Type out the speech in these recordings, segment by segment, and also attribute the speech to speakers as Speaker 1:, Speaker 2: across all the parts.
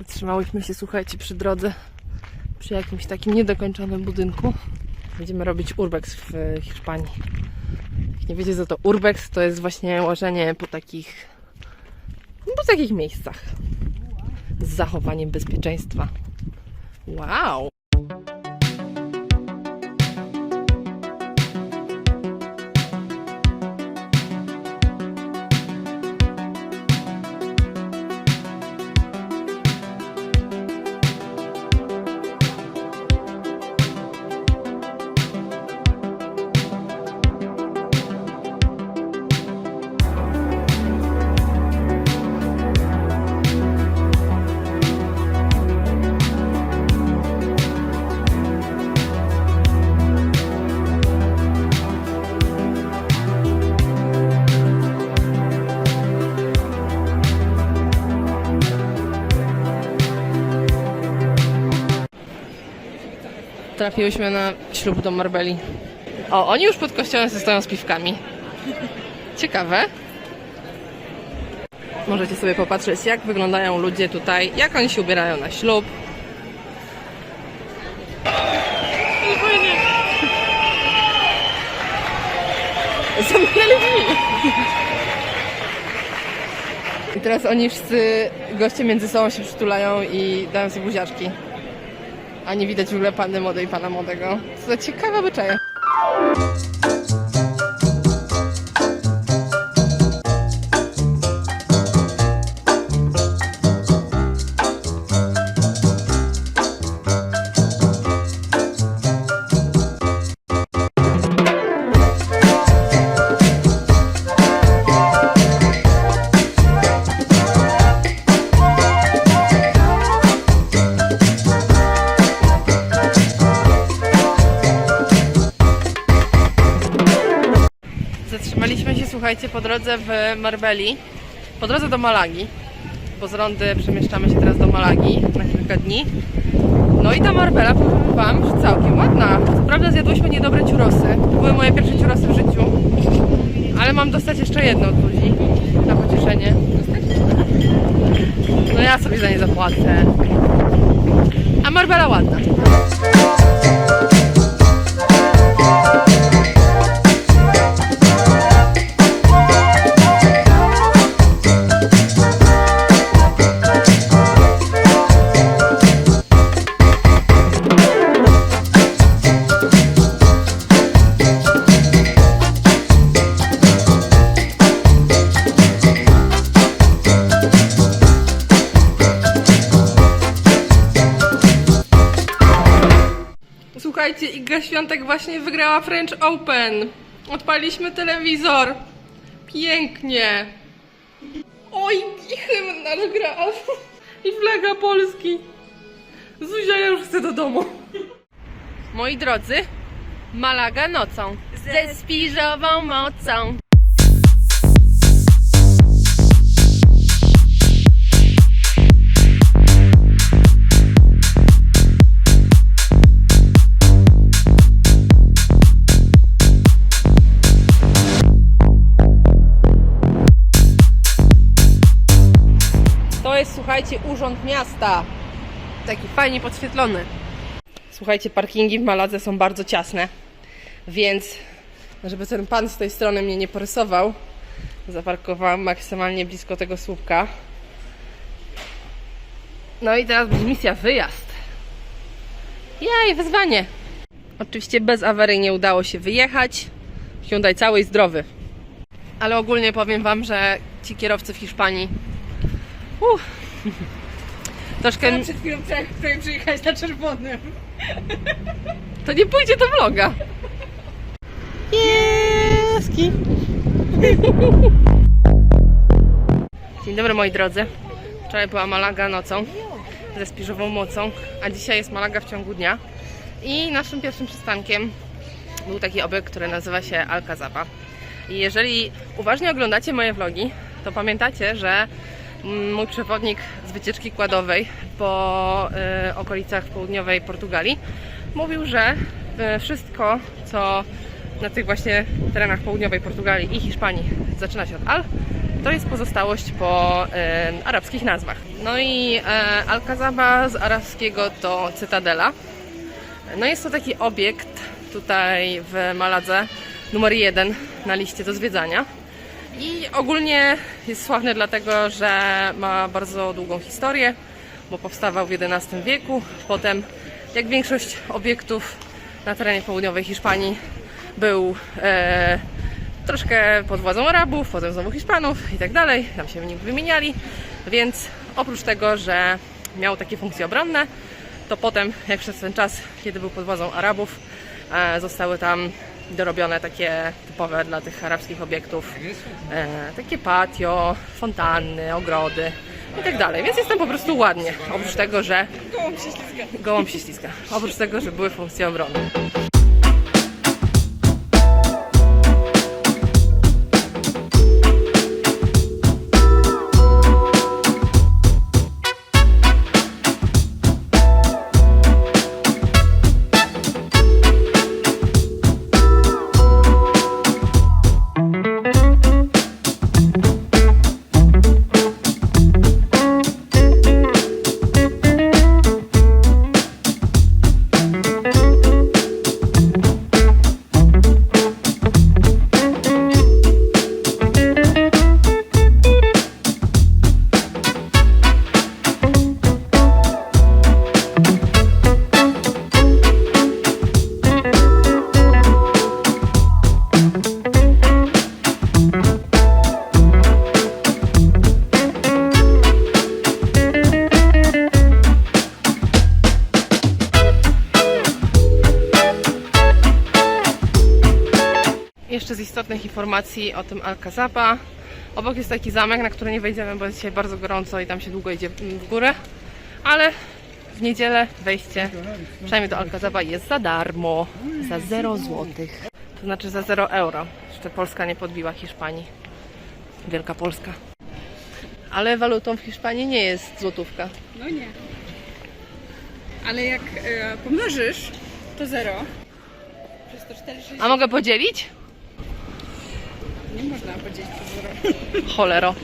Speaker 1: Zatrzymałyśmy się, słuchajcie, przy drodze, przy jakimś takim niedokończonym budynku. Będziemy robić urbex w Hiszpanii. Jak nie wiecie co to urbex, to jest właśnie łożenie po takich, no, po takich miejscach. Z zachowaniem bezpieczeństwa. Wow! Trafiłyśmy na ślub do Marbeli. O, oni już pod kościołem stoją z piwkami. Ciekawe. Możecie sobie popatrzeć, jak wyglądają ludzie tutaj, jak oni się ubierają na ślub. Zamknęli drzwi. I teraz oni wszyscy goście między sobą się przytulają i dają sobie buziaczki. A nie widać w ogóle panny młodej i pana młodego. Co za ciekawe obyczaje. Zatrzymaliśmy się, słuchajcie, po drodze w Marbeli, po drodze do Malagi, bo z Rondy przemieszczamy się teraz do Malagi na kilka dni. No i ta Marbella, powiem Wam, że całkiem ładna. Co prawda zjadłyśmy niedobre ciurosy, to były moje pierwsze ciurosy w życiu, ale mam dostać jeszcze jedno od ludzi, na pocieszenie. No ja sobie za nie zapłacę. A Marbella ładna. Słuchajcie, Iga Świątek właśnie wygrała French Open. Odpaliśmy telewizor. Pięknie. Oj, i hymn nasz gra. I flaga Polski. Zuzia, ja już chcę do domu. Moi drodzy, Malaga nocą. Ze spiżową mocą. Słuchajcie, urząd miasta. Taki fajnie podświetlony. Słuchajcie, parkingi w Maladze są bardzo ciasne, więc żeby ten pan z tej strony mnie nie porysował, zaparkowałam maksymalnie blisko tego słupka. No i teraz będzie misja wyjazd. Jej, wyzwanie. Oczywiście bez awarii nie udało się wyjechać. Hyundai cały i zdrowy. Ale ogólnie powiem Wam, że ci kierowcy w Hiszpanii Uff. Troszkę.
Speaker 2: Przed chwilą prawie przyjechać na czerwonym.
Speaker 1: To nie pójdzie do vloga. Pieski. Dzień dobry moi drodzy. Wczoraj była Malaga nocą ze spiżową mocą, a dzisiaj jest Malaga w ciągu dnia. I naszym pierwszym przystankiem był taki obiekt, który nazywa się Alcazaba. I jeżeli uważnie oglądacie moje vlogi, to pamiętacie, że mój przewodnik z wycieczki kładowej po y, okolicach południowej Portugalii mówił, że y, wszystko, co na tych właśnie terenach południowej Portugalii i Hiszpanii zaczyna się od Al, to jest pozostałość po e, arabskich nazwach. No i e, Al-Kazaba z arabskiego to Cytadela. No jest to taki obiekt tutaj w Maladze numer jeden na liście do zwiedzania. I ogólnie jest sławny dlatego, że ma bardzo długą historię, bo powstawał w XI wieku. Potem, jak większość obiektów na terenie południowej Hiszpanii, był e, troszkę pod władzą Arabów, potem znowu Hiszpanów i tak dalej. Tam się nim wymieniali. Więc oprócz tego, że miał takie funkcje obronne, to potem, jak przez ten czas, kiedy był pod władzą Arabów, e, zostały tam dorobione takie typowe dla tych arabskich obiektów, e, takie patio, fontanny, ogrody i tak dalej. Więc jest tam po prostu ładnie. Oprócz tego, że
Speaker 2: Gołąb się ślizga.
Speaker 1: Oprócz tego, że były funkcje obronne. Informacji o tym Alcazaba. Obok jest taki zamek, na który nie wejdziemy, bo jest dzisiaj bardzo gorąco i tam się długo idzie w górę. Ale w niedzielę wejście, przynajmniej do Alcazaba, jest za darmo. Za 0 złotych. To znaczy za 0 euro. Jeszcze Polska nie podbiła Hiszpanii. Wielka Polska. Ale walutą w Hiszpanii nie jest złotówka.
Speaker 2: No nie. Ale jak e, pomnożysz, to zero. Przez to 4,60
Speaker 1: A mogę podzielić?
Speaker 2: Nie można podzielić przez zero.
Speaker 1: Cholero.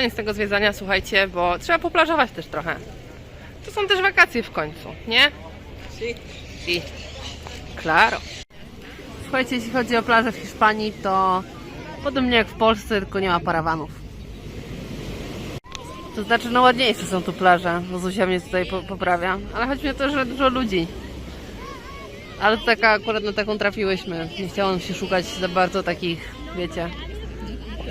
Speaker 1: Koniec tego zwiedzania, słuchajcie, bo trzeba poplażować też trochę. To są też wakacje w końcu, nie? Si. Claro. Słuchajcie, jeśli chodzi o plaże w Hiszpanii, to podobnie jak w Polsce, tylko nie ma parawanów. To znaczy, no ładniejsze są tu plaże, bo Zuzia mnie tutaj po poprawia. Ale chodzi mi o to, że dużo ludzi. Ale taka, akurat na taką trafiłyśmy. Nie chciałam się szukać za bardzo takich, wiecie,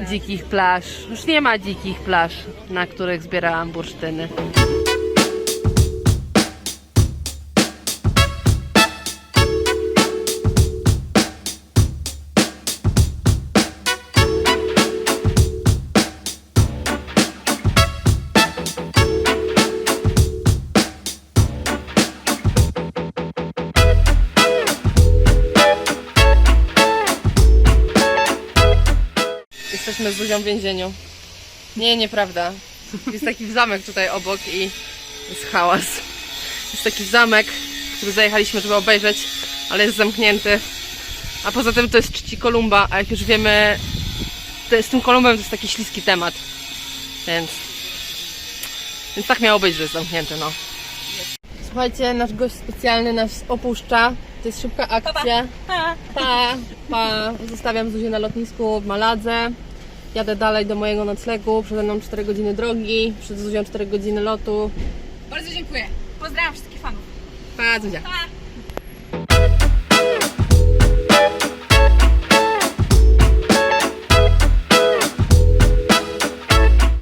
Speaker 1: dzikich plaż. Już nie ma dzikich plaż, na których zbierałam bursztyny. Jesteśmy z Zuzią w więzieniu. Nie, nieprawda. Jest taki zamek tutaj obok i jest hałas. Jest taki zamek, który zajechaliśmy, żeby obejrzeć, ale jest zamknięty. A poza tym to jest czci Kolumba, a jak już wiemy, to z tym Kolumbem to jest taki śliski temat. Więc, więc tak miało być, że jest zamknięty, no. Słuchajcie, nasz gość specjalny nas opuszcza. To jest szybka akcja. Pa, pa. Zostawiam Zuzię na lotnisku w Maladze. Jadę dalej do mojego noclegu. Przede mną 4 godziny drogi, przed Zuzią 4 godziny lotu.
Speaker 2: Bardzo dziękuję. Pozdrawiam wszystkich fanów.
Speaker 1: Pa, Zuzia.
Speaker 2: Pa!